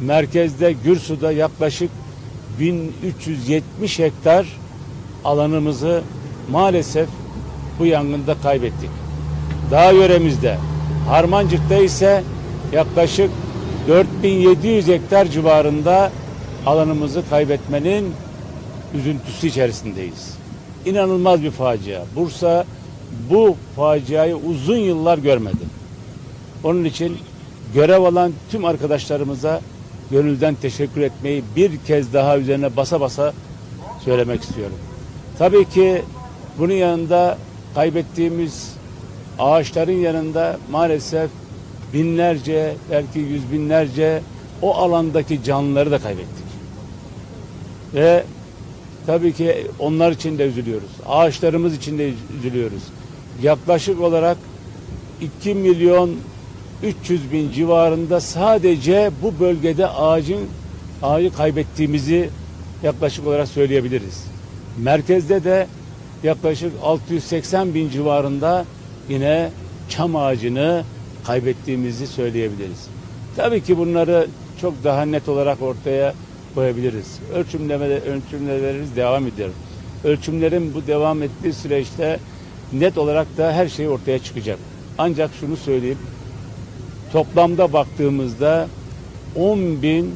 merkezde Gürsu'da yaklaşık 1370 hektar alanımızı maalesef bu yangında kaybettik. Dağ yöremizde, Harmancık'ta ise yaklaşık 4700 hektar civarında alanımızı kaybetmenin üzüntüsü içerisindeyiz. İnanılmaz bir facia. Bursa bu faciayı uzun yıllar görmedi. Onun için görev alan tüm arkadaşlarımıza gönülden teşekkür etmeyi bir kez daha üzerine basa basa söylemek istiyorum. Tabii ki bunun yanında kaybettiğimiz ağaçların yanında maalesef binlerce belki yüz binlerce o alandaki canlıları da kaybettik. Ve tabii ki onlar için de üzülüyoruz. Ağaçlarımız için de üzülüyoruz. Yaklaşık olarak 2 milyon 300 bin civarında sadece bu bölgede ağacın ağacı kaybettiğimizi yaklaşık olarak söyleyebiliriz. Merkezde de yaklaşık 680 bin civarında yine çam ağacını kaybettiğimizi söyleyebiliriz. Tabii ki bunları çok daha net olarak ortaya koyabiliriz. Ölçümleme, ölçümlemelerimiz devam ediyor. Ölçümlerin bu devam ettiği süreçte net olarak da her şey ortaya çıkacak. Ancak şunu söyleyeyim, toplamda baktığımızda 10 bin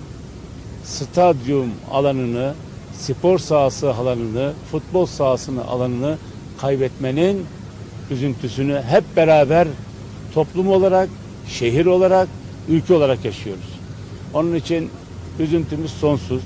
stadyum alanını, spor sahası alanını, futbol sahasını alanını kaybetmenin üzüntüsünü hep beraber toplum olarak, şehir olarak, ülke olarak yaşıyoruz. Onun için üzüntümüz sonsuz.